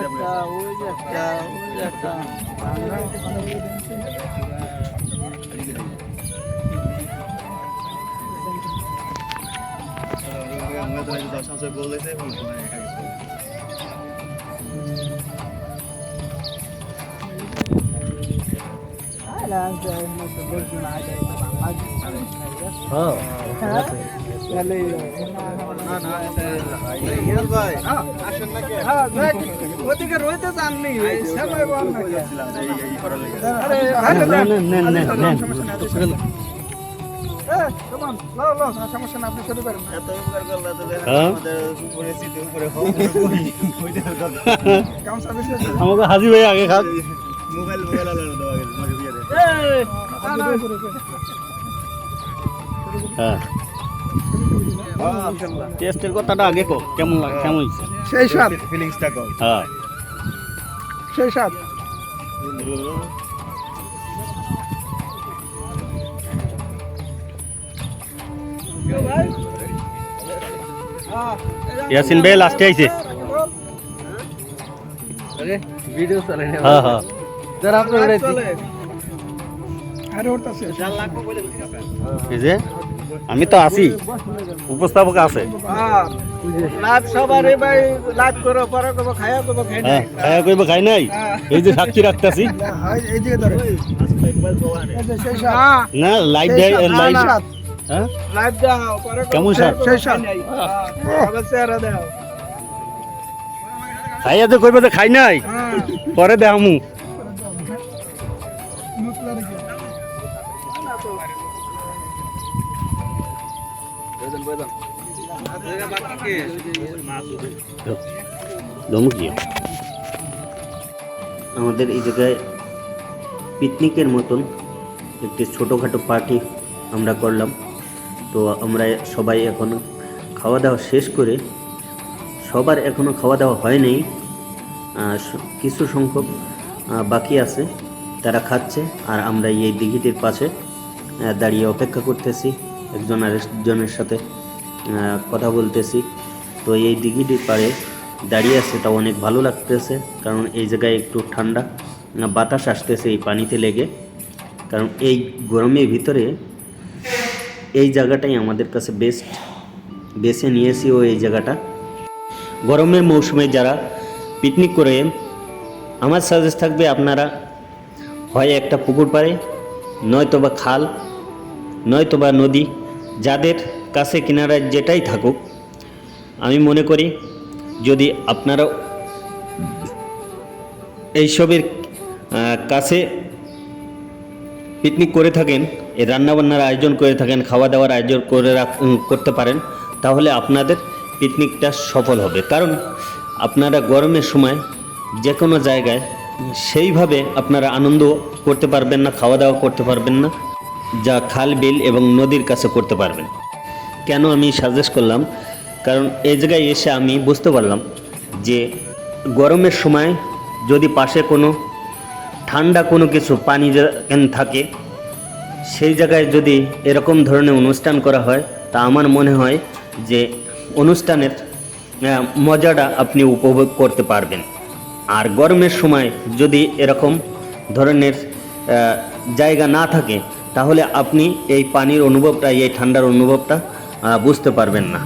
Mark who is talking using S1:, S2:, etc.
S1: আমরা ওই যে একটা ভাঙ্গা আলা যায় না তো বলছি
S2: হ্যাঁ
S1: সমস্যা
S2: হ্যাঁ আমাকে হাজি ভাই আগে খাক হ্যাঁ টেস্টের কথাটা আগে কো কেমন লাগে কেমন হয়েছে
S1: সেই সাত
S3: ফিলিংসটা কম
S2: হ্যাঁ
S1: সেই সাত
S2: ইয়াসিন ভাই লাস্টে আইছে
S3: ভিডিও চলে
S2: হ্যাঁ হ্যাঁ
S3: যারা আপনার
S1: আরে উঠতেছে
S2: এই যে আমি তো আছি। উপস্থাপক আছে।
S1: লাভ সবার ভাই লাভ করো পরে করব খায়া খাই
S2: হ্যাঁ কইব খাই নাই? এই যে সাক্ষী রাখতাছি।
S1: এই দিকে ধরে। সেই সাত
S2: না লাইভ দেয় লাইভ
S1: না।
S2: হ্যাঁ?
S1: লাইভ দাও পরে করব,
S2: কেমন খাইয়া তো কইব খাই নাই।
S1: হ্যাঁ।
S2: পরে দেখামু। আমাদের এই জায়গায় পিকনিকের মতন একটি ছোটোখাটো পার্টি আমরা করলাম। তো আমরা সবাই এখন খাওয়া দাওয়া শেষ করে সবার এখনও খাওয়া দাওয়া হয়নি। কিছু সংখ্যক বাকি আছে, তারা খাচ্ছে। আর আমরা এই দিঘিটির পাশে দাঁড়িয়ে অপেক্ষা করতেছি। একজন আরেকজনের সাথে কথা বলতেছি। তো এই দিঘিটির পাড়ে দাঁড়িয়ে আছে তা অনেক ভালো লাগতেছে, কারণ এই জায়গায় একটু ঠান্ডা। বাতাস আসতেছে এই পানিতে লেগে। কারণ এই গরমের ভিতরে এই জায়গাটাই আমাদের কাছে বেস্ট বেছে নিয়েছি ও এই জায়গাটা। গরমের মৌসুমে যারা পিকনিক করে, আমার সাজেস্ট থাকবে আপনারা হয় একটা পুকুর পাড়ে নয়তো বা খাল নয়তো বা নদী। যাদের কাছে কিনারায় যেটাই থাকুক, আমি মনে করি যদি আপনারা এইসবের কাছে পিকনিক করে থাকেন, এই রান্নাবান্নার আয়োজন করে থাকেন খাওয়া দাওয়ার আয়োজন করে করতে পারেন, তাহলে আপনাদের পিকনিকটা সফল হবে। কারণ আপনারা গরমের সময় যে কোনো জায়গায় সেইভাবে আপনারা আনন্দ করতে পারবেন না খাওয়া দাওয়া করতে পারবেন না। যা খাল, বিল এবং নদীর কাছে করতে পারবেন। কেন আমি সাজেস্ট করলাম? কারণ এই জায়গায় এসে আমি বুঝতে পারলাম যে গরমের সময় যদি পাশে কোনো ঠান্ডা কোনো কিছু পানি থাকে, সেই জায়গায় যদি এরকম ধরনের অনুষ্ঠান করা হয়, তা আমার মনে হয় যে অনুষ্ঠানের মজাটা আপনি উপভোগ করতে পারবেন। আর গরমের সময় যদি এরকম ধরনের জায়গা না থাকে তাহলে আপনি এই পানির অনুভবটা এই ঠান্ডার অনুভবটা বুঝতে পারবেন না।